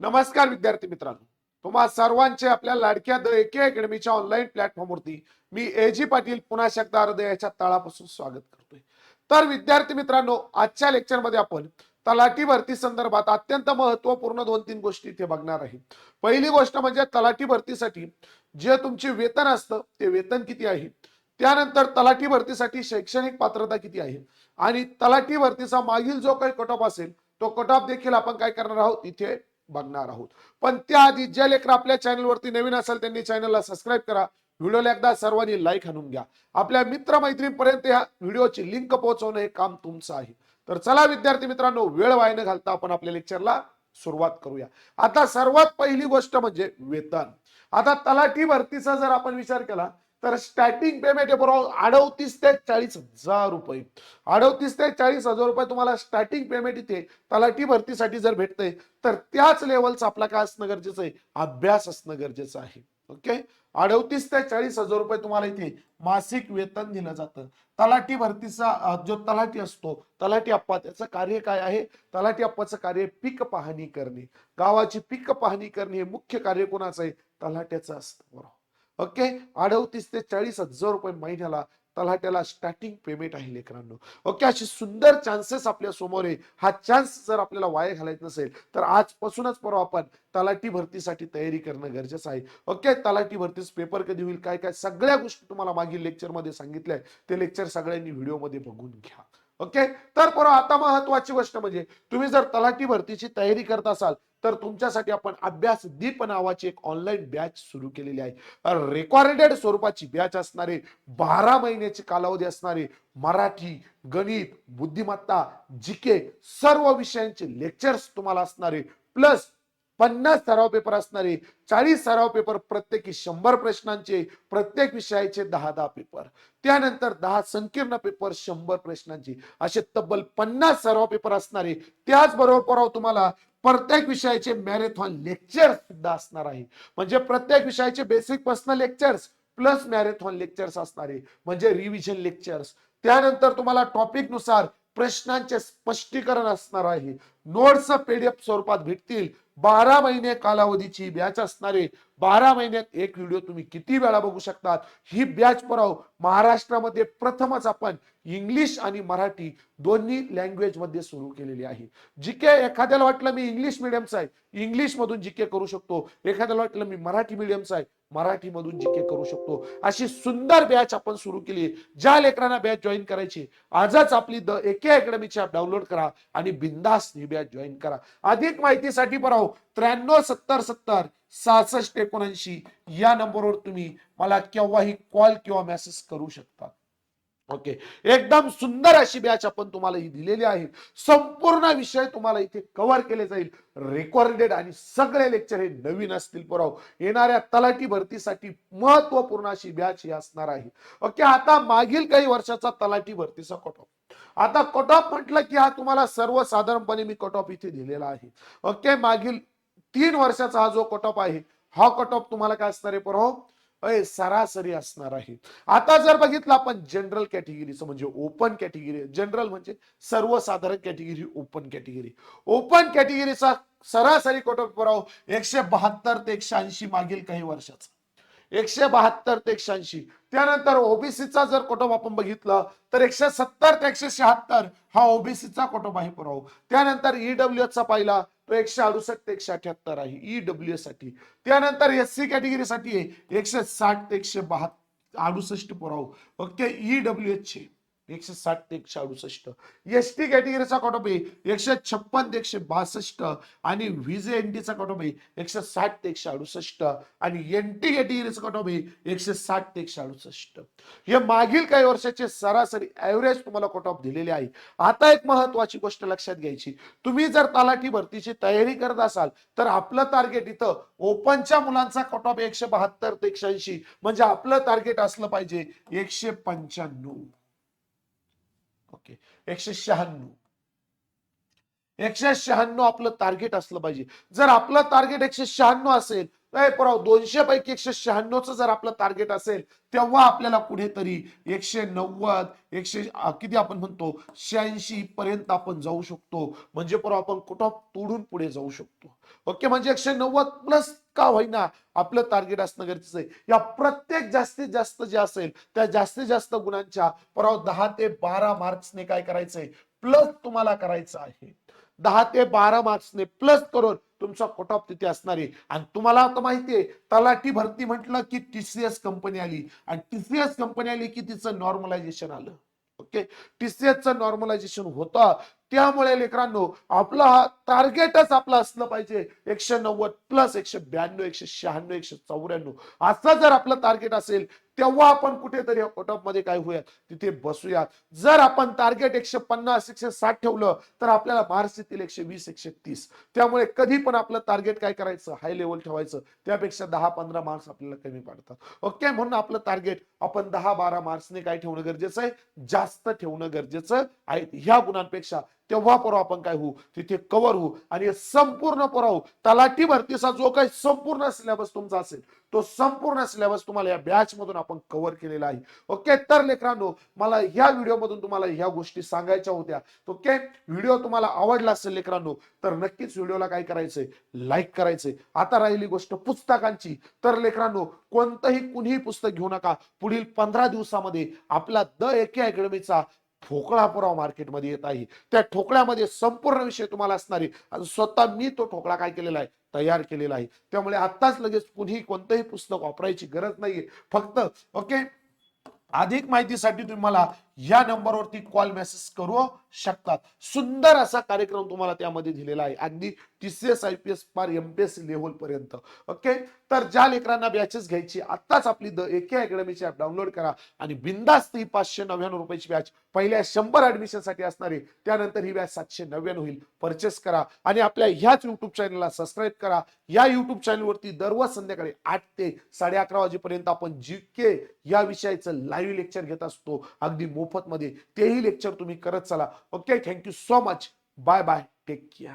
नमस्कार विद्यार्थी मित्रांनो. तुम्हा सर्वांचे आपल्या लाडक्या द एके अकॅडमीच्या ऑनलाईन प्लॅटफॉर्मवरती मी ए जी पाटील पुन्हा शकता हृदयाच्या तळापासून स्वागत करतोय. तर विद्यार्थी मित्रांनो आजच्या लेक्चरमध्ये आपण तलाठी भरती संदर्भात अत्यंत महत्त्वपूर्ण दोन तीन गोष्टी इथे बघणार आहे. पहिली गोष्ट म्हणजे तलाठी भरतीसाठी जे तुमचे वेतन असतं ते वेतन किती आहे? त्यानंतर तलाठी भरतीसाठी शैक्षणिक पात्रता किती आहे? आणि तलाठी भरतीचा मागील जो काही कट ऑफ असेल तो कट ऑफ देखील आपण काय करणार आहोत? इथे बघणार आहोत. पण त्याआधी ज्या लेकर आपल्या चॅनलवरती नवीन असेल त्यांनी चॅनलला सबस्क्राईब करा. व्हिडिओला एकदा सर्वांनी लाईक हाणून घ्या. आपल्या मित्र मैत्रिणीपर्यंत ह्या व्हिडिओची लिंक पोहोचवणं हे काम तुमचं आहे. तर चला विद्यार्थी मित्रांनो वेळ वाया न घालता आपण आपल्या लेक्चरला सुरुवात करूया. आता सर्वात पहिली गोष्ट म्हणजे वेतन. आता तलाठी भरतीचा जर आपण विचार केला तर स्टार्टिंग पेमेंट आहे बरोबर अडवतीस ते चाळीस हजार रुपये. अडवतीस ते चाळीस हजार रुपये तुम्हाला स्टार्टिंग पेमेंट इथे तलाठी भरतीसाठी जर भेटतंय तर त्याच लेवलचा आपला काय असणं गरजेचं आहे? अभ्यास असणं गरजेचं आहे. ओके अडवतीस ते चाळीस हजार रुपये तुम्हाला इथे मासिक वेतन दिलं जातं. तलाठी भरतीचा जो तलाठी असतो तलाठी अप्पा त्याचं कार्य काय आहे? तलाठी अप्पाचं कार्य पीक पाहणी करणे. गावाची पीक पाहणी करणे हे मुख्य कार्य कोणाचं आहे? तलाट्याचं असतं. बरोबर. ओके अडवतीस ते चाळीस हजार रुपये महिन्याला तलाट्याला स्टार्टिंग पेमेंट आहे लेकरांनो. ओके अशी सुंदर चान्सेस आपल्यासमोर आहे. हा चान्स जर आपल्याला वाया घालायचा नसेल तर आजपासूनच परवा आपण तलाठी भरतीसाठी तयारी करणं गरजेचं आहे. ओके तलाठी भरतीस पेपर कधी होईल काय काय सगळ्या गोष्टी तुम्हाला मागील लेक्चरमध्ये ते लेक्चर सगळ्यांनी व्हिडिओमध्ये बघून घ्या. ओके तर परवा आता महत्वाची गोष्ट म्हणजे तुम्ही जर तलाठी भरतीची तयारी करत असाल तर तुमच्यासाठी आपण अभ्यास दीप नावाची एक ऑनलाईन बॅच सुरू केलेली आहे. रेकॉर्डेड स्वरूपाची बॅच असणारे बारा महिन्याची कालावधी असणारे मराठी गणित बुद्धिमत्ता जीके सर्व विषयांचे लेक्चर्स तुम्हाला असणारे प्लस पन्नास सराव पेपर असणारे चाळीस सराव पेपर प्रत्येकी शंभर प्रश्नांचे प्रत्येक विषयाचे दहा दहा पेपर त्यानंतर दहा संकीर्ण पेपर शंभर प्रश्नांचे. असे तब्बल पन्नास सराव पेपर असणारे. त्याचबरोबर तुम्हाला प्रत्येक विषयाचे मॅरेथॉन लेक्चर सुद्धा असणार आहे. म्हणजे प्रत्येक विषयाचे basic personal lectures plus marathon lectures असणारे म्हणजे रिव्हिजन लेक्चर्स त्यानंतर तुम्हाला टॉपिकनुसार प्रश्नांचे स्पष्टीकरण असणार आहे. नोट्स पीडीएफ स्वरूपात भेटतील. बारा महिने कालावधीची बॅच असणारे बारा महिन्यात एक व्हिडिओ तुम्ही किती वेळा बघू शकतात? ही बॅच पराव महाराष्ट्रामध्ये प्रथमच आपण इंग्लिश आणि मराठी दोन्ही लँग्वेजमध्ये सुरू केलेली आहे. जी के एखाद्याला वाटलं मी इंग्लिश मिडियमचा आहे इंग्लिश मधून जी के करू शकतो. एखाद्याला वाटलं मी मराठी मिडियमचा आहे मराठी मधून जी के करू शकतो. अशी सुंदर बॅच आपण सुरू केली. ज्या लेकरांना बॅच जॉईन करायची आजच आपली द एके अकॅडमीची ॲप डाउनलोड करा आणि बिंदास ही बॅच जॉईन करा. अधिक माहितीसाठी पराव हो, त्र्याण्णव सत्तर सत्तर सहासष्ट एकोणऐंशी या नंबरवर तुम्ही मला केव्हाही कॉल किंवा मेसेज करू शकता. ओके एकदम सुंदर अशी बॅच आपण तुम्हाला ही दिलेली आहे. संपूर्ण विषय तुम्हाला इथे कव्हर केले जाईल. रेकॉर्डेड आणि सगळे लेक्चर हे नवीन असतील पुराव हो. येणाऱ्या तलाठी भरतीसाठी महत्त्वपूर्ण अशी बॅच ही असणार आहे. ओके आता मागील काही वर्षाचा तलाठी भरतीचा कट. आता कट ऑफ म्हटलं की हा तुम्हाला सर्वसाधारणपणे मी कट ऑफ इथे दिलेला आहे. ओके मागील तीन वर्षाचा हा जो कट ऑफ आहे हा कट ऑफ तुम्हाला काय असणार आहे पुराव अय सरासरी असणार आहे. आता जर बघितलं आपण जनरल कॅटेगरीचं म्हणजे ओपन कॅटेगरी जनरल म्हणजे सर्वसाधारण कॅटेगरी ओपन कॅटेगरी ओपन कॅटेगरीचा सरासरी कोटक पुराव एकशे बहात्तर ते एकशे ऐंशी मागील काही वर्षाचा. एकशे बहात्तर ते एकशे ऐंशी. त्यानंतर ओबीसीचा जर कोटप आपण बघितलं तर एकशे सत्तर ते एकशे शहात्तर हा ओबीसीचा कोटप आहे पुराव त्यानंतर ईडब्ल्यू चा पाहिला तो एकशे अडुसष्ट ते एकशे अठ्याहत्तर आहे ईडब्ल्यू साठी त्यानंतर एस सी कॅटेगरीसाठी आहे एकशे साठ ते एकशे बहात्तर अडुसष्ट पुराव ओके ईडब्ल्यू एच चे एकशे साठ ते एकशे अडुसष्ट. एस टी कॅटेगरीचा कॉटॉप आहे एकशे छप्पन ते एकशे बासष्ट आणि व्हीजे एन टीचा कॉटॉप आहे एकशे साठ ते एकशे अडुसष्ट आणि एन टी कॅटेगरीचा कॉटॉप आहे एकशे साठ ते एकशे अडुसष्ट. हे मागील काही वर्षाचे सरासरी ऍव्हरेज तुम्हाला कॉटॉप दिलेले आहे. आता एक महत्वाची गोष्ट लक्षात घ्यायची. तुम्ही जर तलाठी भरतीची तयारी करत असाल तर आपलं टार्गेट इथं ओपनच्या मुलांचा कॉटॉप एकशे बहात्तर ते एकशे ऐंशी. म्हणजे आपलं टार्गेट असलं पाहिजे एकशे पंच्याण्णव. ओके एकशे शहाण्णव. एकशे शहाण्णव आपलं टार्गेट असलं पाहिजे. जर आपलं टार्गेट एकशे शहाण्णव असेल नाही पराव दोनशे पैकी एकशे शहाण्णवचं जर आपलं टार्गेट असेल तेव्हा आपल्याला कुठेतरी एकशे नव्वद एकशे किती आपण म्हणतो शहाऐंशी पर्यंत आपण जाऊ शकतो. म्हणजे पराव आपण कुठं तोडून पुढे जाऊ शकतो. ओके म्हणजे एकशे नव्वद प्लस का होईना आपलं टार्गेट असणं गरजेचं आहे. या प्रत्येक जास्तीत जास्त जे असेल त्या जास्तीत जास्त गुणांच्या पराव दहा ते बारा मार्क्सने काय करायचंय? प्लस तुम्हाला करायचं आहे. दहा ते बारा मार्क्सने प्लस करून तुमचा कट ऑफ तिथे असणार आहे. आणि तुम्हाला आता माहितीये तलाठी भरती म्हटलं की टीसीएस कंपनी आली. आणि टीसीएस कंपनी आली की तिचं नॉर्मलायझेशन आलं. ओके टीसीएसचं नॉर्मलायझेशन होतं. त्यामुळे लेकरांनो आपला हा टार्गेटच आपलं असलं पाहिजे. एकशे नव्वद प्लस एकशे ब्याण्णव एकशे शहाण्णव एकशे चौऱ्याण्णव. असं जर आपलं टार्गेट असेल तेव्हा आपण कुठेतरी कट ऑफमध्ये काय होऊयात? तिथे बसूयात. जर आपण टार्गेट एकशे पन्नास एकशे साठ ठेवलं तर आपल्याला मार्क्स येतील एकशे वीस एकशे तीस. त्यामुळे कधी पण आपलं टार्गेट काय करायचं? हाय लेवल ठेवायचं. त्यापेक्षा दहा पंधरा मार्क्स आपल्याला कमी पडतात. ओके म्हणून आपलं टार्गेट आपण दहा बारा मार्क्सने काय ठेवणं गरजेचं आहे? जास्त ठेवणं गरजेचं आहे. ह्या गुणांपेक्षा तेव्हा परवा आपण काय होऊ? तिथे कव्हर होऊ. आणि संपूर्ण परवा होऊ. तलाठी भरतीचा जो काही संपूर्ण सिलेबस तुमचा असेल तो संपूर्ण सिलेबस तुम्हाला या बॅच मधून आपण कव्हर केलेला आहे. ओके तर लेकरांनो मला ह्या व्हिडिओ मधून तुम्हाला ह्या गोष्टी सांगायच्या होत्या. ओके व्हिडिओ तुम्हाला आवडला असेल लेकरांनो तर नक्कीच व्हिडिओला काय करायचंय? लाईक करायचंय. आता राहिली गोष्ट पुस्तकांची. तर लेकरांनो कोणतंही कुणीही पुस्तक घेऊ नका. पुढील पंधरा दिवसामध्ये आपला द एके अकॅडमीचा ठोकळा पुरावा मार्केटमध्ये येत आहे. त्या ठोकळ्यामध्ये संपूर्ण विषय तुम्हाला असणारी आणि स्वतः मी तो ठोकळा काय केलेला आहे? तयार केलेला आहे. त्यामुळे आत्ताच लगेच कुणीही कोणतंही पुस्तक वापरायची गरज नाहीये. फक्त ओके अधिक माहितीसाठी तुम्ही मला या नंबरवरती कॉल मेसेज करू शकतात. सुंदर असा कार्यक्रम तुम्हाला त्यामध्ये दिलेला आहे. अगदी टीसीएस आय पी एस पार एमपीएस लेव्हल पर्यंत. ओके तर ज्या लेकरांना बॅचेस घ्यायची आत्ताच आपली द एके अकॅडमीची ऍप डाउनलोड करा. आणि बिंदास्त ही पाचशे नव्याण्णव रुपयाची बॅच पहिल्या शंभर ऍडमिशनसाठी असणार त्यानंतर ही बॅच सातशे नव्याण्णव होईल. परचेस करा. आणि आपल्या ह्याच युट्यूब चॅनलला सबस्क्राईब करा. या युट्यूब चॅनलवरती दररोज संध्याकाळी आठ ते साडे अकरा वाजेपर्यंत आपण जी के या विषयाचं लाईव्ह लेक्चर घेत असतो. अगदी मोफत मध्ये तेही लेक्चर तुम्ही करत चला. Okay thank you so much bye bye take care